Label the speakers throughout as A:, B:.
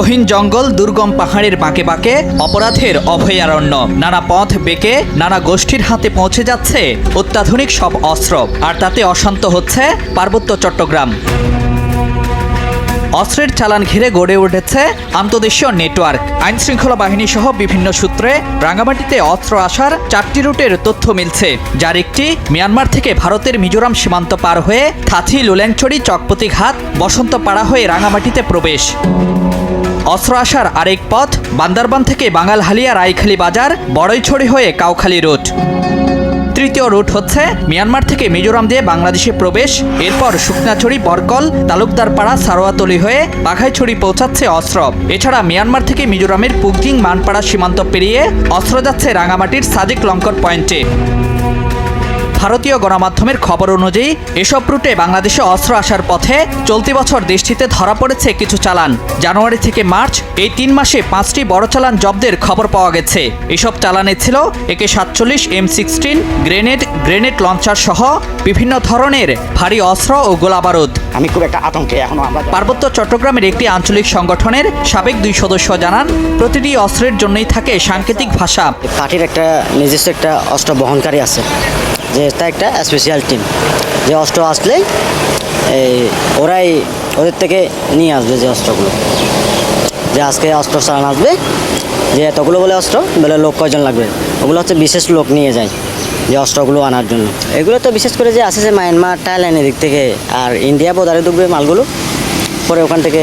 A: গহীন জঙ্গল দুর্গম পাহাড়ের বাঁকে বাঁকে অপরাধের অভয়ারণ্য। নানা পথ বেঁকে নানা গোষ্ঠীর হাতে পৌঁছে যাচ্ছে অত্যাধুনিক সব অস্ত্র। আর তাতে অশান্ত হচ্ছে পার্বত্য চট্টগ্রাম। অস্ত্রের চালান ঘিরে গড়ে উঠেছে আন্তদেশীয় নেটওয়ার্ক। আইন শৃঙ্খলা বাহিনী সহ বিভিন্ন সূত্রে রাঙামাটিতে অস্ত্র আসার চারটি রুটের তথ্য মিলছে। যার একটি, মিয়ানমার থেকে ভারতের মিজোরাম সীমান্ত পার হয়ে থাথি লুল্যাংচড়ি চকপতি ঘাট বসন্তপাড়া হয়ে রাঙামাটিতে প্রবেশ। অস্ত্র আসার আরেক পথ বান্দারবান থেকে বাঙালহালিয়া রায়খালী বাজার, বড়ইছড়ি হয়ে কাউখালী রোড। তৃতীয় রুট হচ্ছে মিয়ানমার থেকে মিজোরাম দিয়ে বাংলাদেশে প্রবেশ। এরপর শুকনাছড়ি, বরকল, তালুকদারপাড়া, সারোয়াতলি হয়ে বাঘাইছড়ি পৌঁছাচ্ছে অস্ত্র। এছাড়া মিয়ানমার থেকে মিজোরামের পুগজিং, মানপাড়া সীমান্ত পেরিয়ে অস্ত্র যাচ্ছে রাঙামাটির সাদিক লঙ্কর পয়েন্টে। ভারতীয় গণমাধ্যমের খবর অনুযায়ী এসব রুটে বাংলাদেশে অস্ত্র আসার পথে চলতি বছর দেশটিতে ধরা পড়েছে কিছু চালান। জানুয়ারি থেকে মার্চ এই তিন মাসে পাঁচটি বড় চালান জব্দের খবর পাওয়া গেছে। এসব চালানে ছিল একে সাতচল্লিশ M sixteen grenade grenade launcher সহ বিভিন্ন ধরনের ভারী অস্ত্র ও গোলাবারুদ।
B: আমি খুব একটা আতঙ্কে এখনও আমরা
A: পার্বত্য চট্টগ্রামের একটি আঞ্চলিক সংগঠনের সাবেক দুই সদস্য জানান প্রতিটি অস্ত্রের জন্যই থাকে সাংকেতিক ভাষা।
C: কাঠের একটা নিজস্ব একটা অস্ত্র বহনকারী আছে। যে তা একটা স্পেশাল টিম যে অস্ত্র আসলে এই ওরাই ওদের থেকে নিয়ে আসবে যে অস্ত্রগুলো। যে আজকে অস্ত্র চালান আসবে, যে এতগুলো বলে অস্ত্র, বলে লোক কয়জন লাগবে? ওগুলো হচ্ছে বিশেষ লোক নিয়ে যায় যে অস্ত্রগুলো আনার জন্য। এগুলো তো বিশেষ করে যে আসে যে মায়ানমার থাইল্যান্ড এদিক থেকে, আর ইন্ডিয়া বোধারে ঢুকবে মালগুলো, পরে ওখান থেকে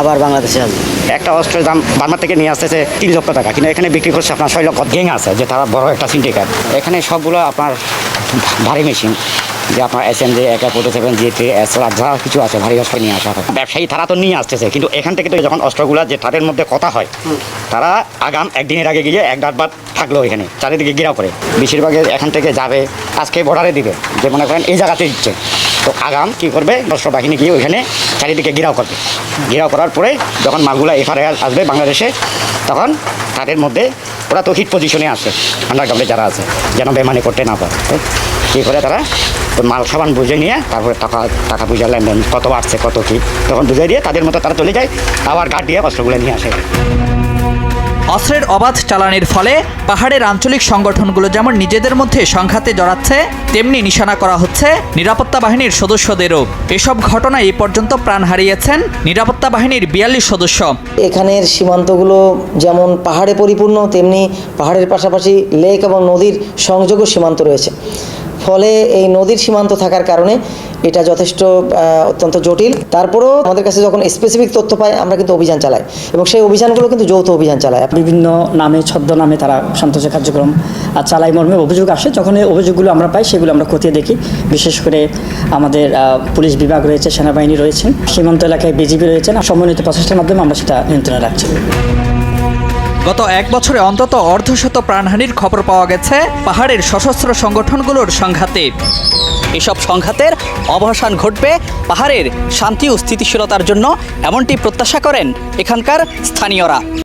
C: আবার বাংলাদেশে আসবে।
B: একটা অস্ত্রের দাম বার্মা থেকে নিয়ে আসতেছে তিন লক্ষ টাকা, কিন্তু এখানে বিক্রি করছে আপনার ছয় লক্ষ। গ্যাং আছে, যে তারা বড় একটা সিন্ডিকেট এখানে সবগুলো আপনার ভারী মেশিন যে আপনার S M G AK forty seven G three S যা কিছু আছে ভারী অস্ত্র নিয়ে আসা হয় ব্যবসায়ী তারা তো নিয়ে আসতেছে কিন্তু এখান থেকে তো যখন অস্ত্রগুলো যে তাদের মধ্যে কথা হয় তারা আগাম একদিনের আগে গিয়ে এক ডাট বাদ থাকল এখানে চারিদিকে ঘেরাও করে। বেশিরভাগ এখান থেকে যাবে আজকে বর্ডারে দিবে যে মনে করেন এই জায়গাতে দিচ্ছে। তো আগাম কি করবে অস্ত্র বাহিনী গিয়ে ওইখানে চারিদিকে ঘেরাও করবে। ঘেরাও করার পরে যখন মালগুলো এফআরআই আসবে বাংলাদেশে তখন তাদের মধ্যে ওরা তো হিট পজিশনে আসে আন্ডারগ্রাউন্ডে যারা আছে, যেন বেমানি করতে না পারে কী করে তারা? মাল সাবান বুঝে নিয়ে তারপরে টাকা টাকা বুঝে লেনদেন, কত বাড়ছে, কত কী, তখন বুঝে দিয়ে তাদের মতো তারা চলে যায়, আবার গার্ড দিয়ে অস্ত্রগুলো নিয়ে আসে।
A: অস্ত্রের অবাধ চালানের ফলে পাহাড়ের আঞ্চলিক সংগঠনগুলো যেমন নিজেদের মধ্যে সংঘাতে জড়াচ্ছে, তেমনি নিশানা করা হচ্ছে নিরাপত্তা বাহিনীর সদস্যদেরও। এসব ঘটনায় এই পর্যন্ত প্রাণ হারিয়েছেন নিরাপত্তা বাহিনীর বিয়াল্লিশ সদস্য।
D: এখানের সীমান্তগুলো যেমন পাহাড়ে পরিপূর্ণ, তেমনি পাহাড়ের পাশাপাশি লেক এবং নদীর সংযোগও সীমান্ত রয়েছে। ফলে এই নদীর সীমান্ত থাকার কারণে এটা যথেষ্ট অত্যন্ত জটিল। তারপরেও আমাদের কাছে যখন স্পেসিফিক তথ্য পাই আমরা কিন্তু অভিযান চালাই। এবং সেই অভিযানগুলো কিন্তু যৌথ অভিযান চালায়।
E: বিভিন্ন নামে ছদ্মনামে তারা সন্ত্রাসী কার্যক্রম আর চালাই মর্মে অভিযোগ আসে। যখন এই অভিযোগগুলো আমরা পাই সেগুলো আমরা খতিয়ে দেখি। বিশেষ করে আমাদের পুলিশ বিভাগ রয়েছে সেনাবাহিনী রয়েছেন সীমান্ত এলাকায় বিজিবি রয়েছেন। আর সমন্বিত প্রচেষ্টার মাধ্যমে আমরা সেটা নিয়ন্ত্রণে রাখছি।
A: গত এক বছরে অন্তত অর্ধশত প্রাণহানির খবর পাওয়া গেছে পাহাড়ের সশস্ত্র সংগঠনগুলোর সংঘাতে। এসব সংঘাতের অবসান ঘটবে পাহাড়ের শান্তি ও স্থিতিশীলতার জন্য এমনটি প্রত্যাশা করেন এখানকার স্থানীয়রা।